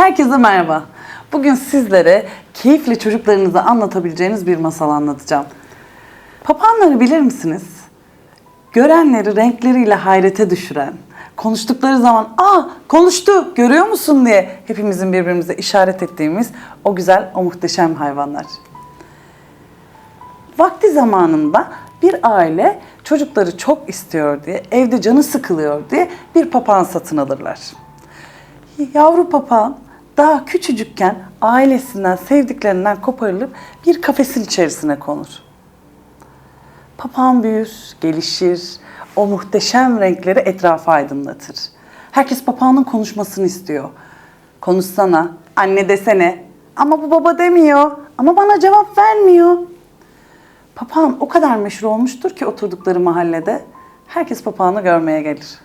Herkese merhaba. Bugün sizlere keyifle çocuklarınıza anlatabileceğiniz bir masal anlatacağım. Papağanları bilir misiniz? Görenleri renkleriyle hayrete düşüren, konuştukları zaman ''Aa konuştu görüyor musun?'' diye hepimizin birbirimize işaret ettiğimiz o güzel, o muhteşem hayvanlar. Vakti zamanında bir aile çocukları çok istiyor diye, evde canı sıkılıyor diye bir papağan satın alırlar. Yavru papağan daha küçücükken ailesinden, sevdiklerinden koparılıp bir kafesin içerisine konur. Papağan büyür, gelişir, o muhteşem renkleri etrafı aydınlatır. Herkes papağanın konuşmasını istiyor. Konuşsana, anne desene. Ama bu baba demiyor. Ama bana cevap vermiyor. Papağan o kadar meşhur olmuştur ki oturdukları mahallede herkes papağanı görmeye gelir.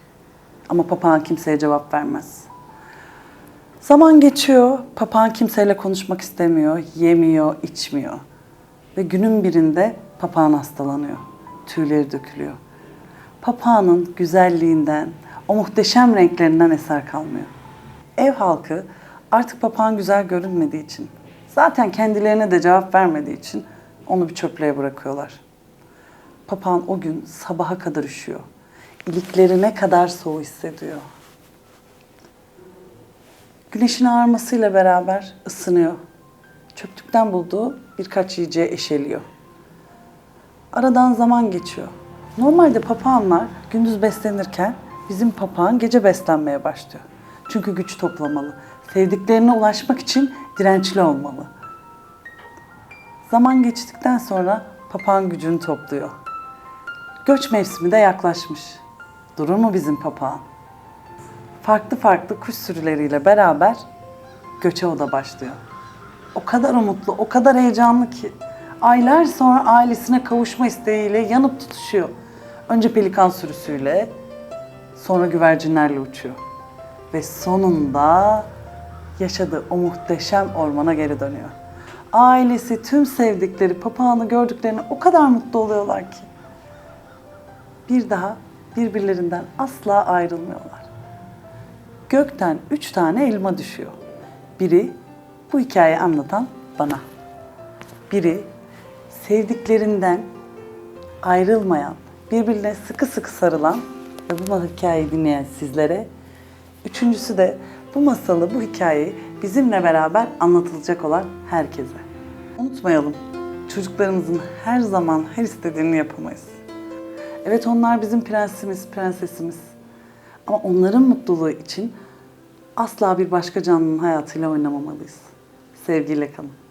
Ama papağan kimseye cevap vermez. Zaman geçiyor, papağan kimseyle konuşmak istemiyor, yemiyor, içmiyor. Ve günün birinde papağan hastalanıyor. Tüyleri dökülüyor. Papağanın güzelliğinden, o muhteşem renklerinden eser kalmıyor. Ev halkı artık papağan güzel görünmediği için, zaten kendilerine de cevap vermediği için onu bir çöplüğe bırakıyorlar. Papağan o gün sabaha kadar üşüyor. İliklerine kadar soğuk hissediyor. Güneşin ağarmasıyla beraber ısınıyor. Çöplükten bulduğu birkaç yiyeceğe eşeliyor. Aradan zaman geçiyor. Normalde papağanlar gündüz beslenirken bizim papağan gece beslenmeye başlıyor. Çünkü güç toplamalı. Sevdiklerine ulaşmak için dirençli olmalı. Zaman geçtikten sonra papağan gücünü topluyor. Göç mevsimi de yaklaşmış. Durur mu bizim papağan? Farklı farklı kuş sürüleriyle beraber göçe o da başlıyor. O kadar umutlu, o kadar heyecanlı ki aylar sonra ailesine kavuşma isteğiyle yanıp tutuşuyor. Önce pelikan sürüsüyle, sonra güvercinlerle uçuyor. Ve sonunda yaşadığı o muhteşem ormana geri dönüyor. Ailesi, tüm sevdikleri papağanı gördüklerine o kadar mutlu oluyorlar ki. Bir daha birbirlerinden asla ayrılmıyorlar gökten üç tane elma düşüyor. Biri bu hikayeyi anlatan bana. Biri sevdiklerinden ayrılmayan, birbirine sıkı sıkı sarılan ve bu hikayeyi dinleyen sizlere. Üçüncüsü de bu masalı, bu hikayeyi bizimle beraber anlatılacak olan herkese. Unutmayalım, çocuklarımızın her zaman her istediğini yapamayız. Evet onlar bizim prensimiz, prensesimiz. Ama onların mutluluğu için asla bir başka canlının hayatıyla oynamamalıyız. Sevgiyle kalın.